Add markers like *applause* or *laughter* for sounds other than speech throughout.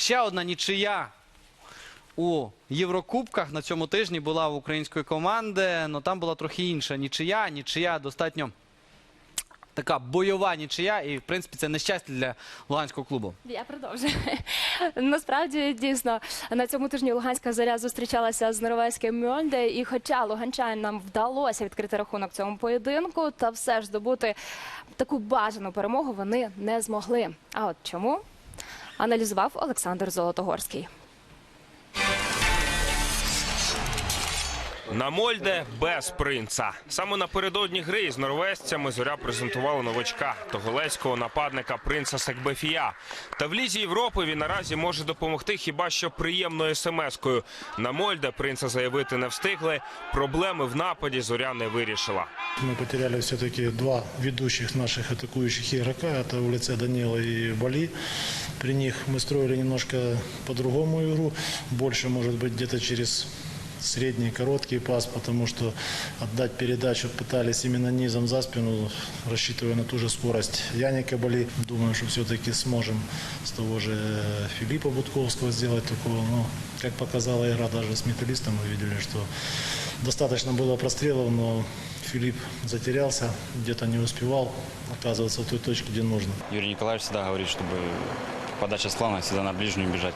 Ще одна нічия у Єврокубках на цьому тижні була в української команди. але там була трохи інша нічия. Нічия достатньо така бойова нічия. І, в принципі, це нещастя для Луганського клубу. Я продовжую. *laughs* Насправді дійсно на цьому тижні Луганська зоря зустрічалася з норвезьким Мьольде, і хоча луганчанам вдалося відкрити рахунок цьому поєдинку, та все ж здобути таку бажану перемогу вони не змогли. А от чому? Аналізував Олександр Золотогорський. На Мольде без принца. Саме напередодні гри з норвезцями зоря презентувала новачка тоголеського нападника принца Секбефія. Та в лізі Європи він наразі може допомогти хіба що приємною смс-кою. На Мольде принца заявити не встигли. Проблеми в нападі зоря не вирішила. Мы потеряли все-таки два ведущих наших атакующих игрока. Это в лице Данила и Бали. При них мы строили немножко по-другому игру. Больше, может быть, где-то через Средний, короткий пас, потому что отдать передачу пытались именно низом за спину, рассчитывая на ту же скорость Яника Бали. Думаю, что все-таки сможем с того же Филиппа Будковского сделать такого. Но, как показала игра даже с металлистом, мы видели, что достаточно было прострелов, но Филипп затерялся, где-то не успевал оказываться в той точке, где нужно. Юрий Николаевич всегда говорит, чтобы подача с фланга всегда на ближнюю бежать.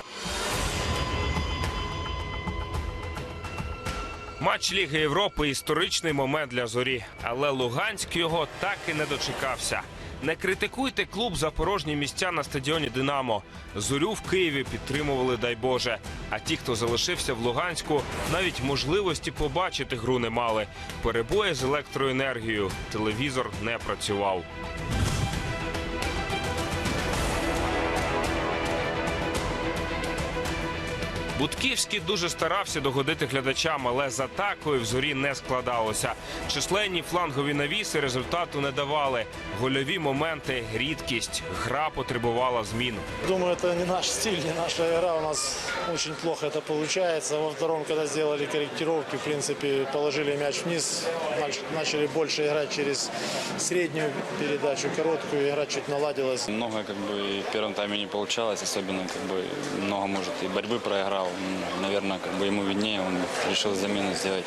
Матч Ліги Європи історичний момент для зорі, але Луганськ його так і не дочекався. Не критикуйте клуб за порожні місця на стадіоні Динамо. Зорю в Києві підтримували, дай Боже. А ті, хто залишився в Луганську, навіть можливості побачити гру не мали. Перебої з електроенергією. Телевізор не працював. Будківський дуже старався догодити глядачам, але з атакою в зорі не складалося. Численні флангові навіси результату не давали. Гольові моменти рідкість. Гра потребувала змін. Думаю, это не наш стиль, не наша игра. У нас очень плохо это получается. Во втором, когда сделали корректировки, в принципе, положили мяч вниз, нач- начали больше играть через среднюю передачу, короткую, игра чуть наладилась. Много как бы в первом тайме не получалось, особенно как бы много, может, и борьбы проиграл. Наверное, как бы ему виднее, он решил замену сделать.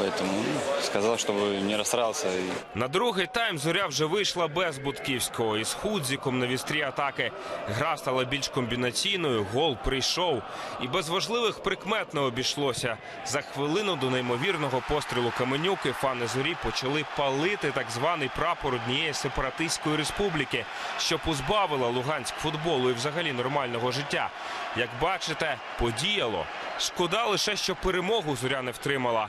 Поэтому ну, сказал, чтобы не расстраивался. И На другий тайм зоря вже вийшла без Будківського із Худзіком на вістрі атаки. Гра стала більш комбінаційною, гол прийшов. І без важливих прикмет не обійшлося. За хвилину до неймовірного пострілу Каменюки фани зорі почали палити так званий прапор однієї сепаратистської республіки, що позбавила Луганськ футболу і взагалі нормального життя. Як бачите, подіяло. Шкода лише, що перемогу зоря не втримала.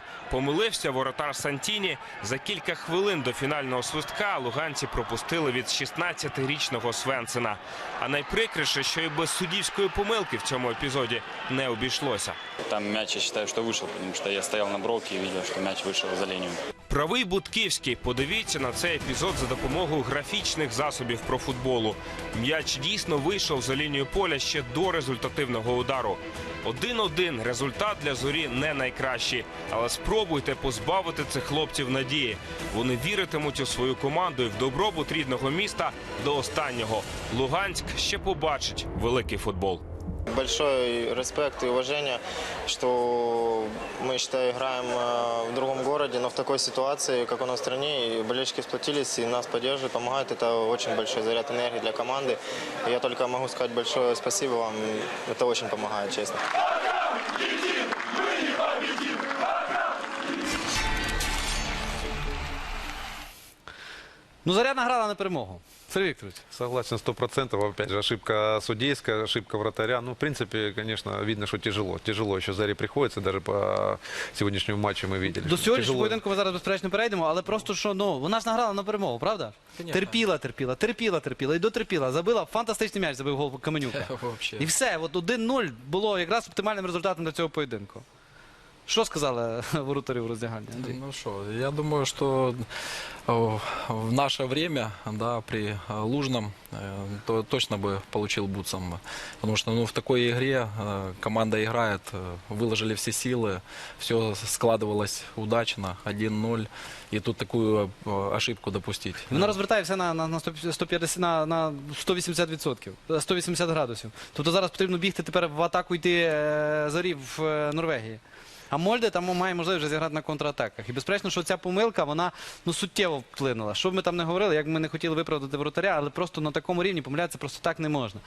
Помилився воротар Сантіні. За кілька хвилин до фінального свистка луганці пропустили від 16-річного Свенсена. А найприкрише, що і без суддівської помилки в цьому епізоді не обійшлося. там мяч, я считаю, что вышел, потому что я стоял на бровке и видел, что мяч вышел за линию. Правий Будківський. Подивіться на цей епізод за допомогою графічних засобів про футболу. М'яч дійсно вийшов за лінію поля ще до результативного удару. 1-1. результат для зорі не найкращий. Але спробуйте позбавити цих хлопців надії. Вони віритимуть у свою команду і в добробут рідного міста до останнього. Луганськ ще побачить великий футбол. Большой респект и уважение, что мы, считаю, играем э, в другом городе, но в такой ситуации, как у нас в стране, и болельщики сплотились и нас поддерживают, помогают. Это очень большой заряд энергии для команды. И я только могу сказать большое спасибо вам. Это очень помогает, честно. Ну, заря награла на перемогу. Сергій Вікторович. Согласен, сто процентов. Опять же, ошибка судейская, ошибка вратаря. Ну, в принципе, конечно, видно, что тяжело. Тяжело еще Заре приходится. Даже по сегодняшнему матчу мы видели. До сьогоднішнього тяжело. поєдинку ми зараз безперечно перейдемо, але просто що ну вона ж награла на перемогу, правда? Терпіла, терпіла, терпіла, терпіла і дотерпіла. Забила фантастичний м'яч, забив гол Каменюка. *laughs* І все, от 1-0 було якраз оптимальним результатом для цього поєдинку. Що сказали *laughs* воротарі в роздягальні? Андрій? Ну что, я думаю, что э, в наше время, да, при э, Лужном, э, то точно бы получил бутсом. Потому что ну, в такой игре э, команда играет, э, выложили все силы, все складывалось удачно, 1-0. И тут такую э, ошибку допустить. Вона розвертає все на, на, на 150, на, на 180%, е, 180 градусів. Тобто зараз потрібно бігти тепер в атаку йти е, зорі в е, Норвегії. А Мольде там має можливість вже зіграти на контратаках. І безперечно, що ця помилка вона ну суттєво вплинула. Що б ми там не говорили, як ми не хотіли виправдати воротаря, але просто на такому рівні помилятися просто так не можна.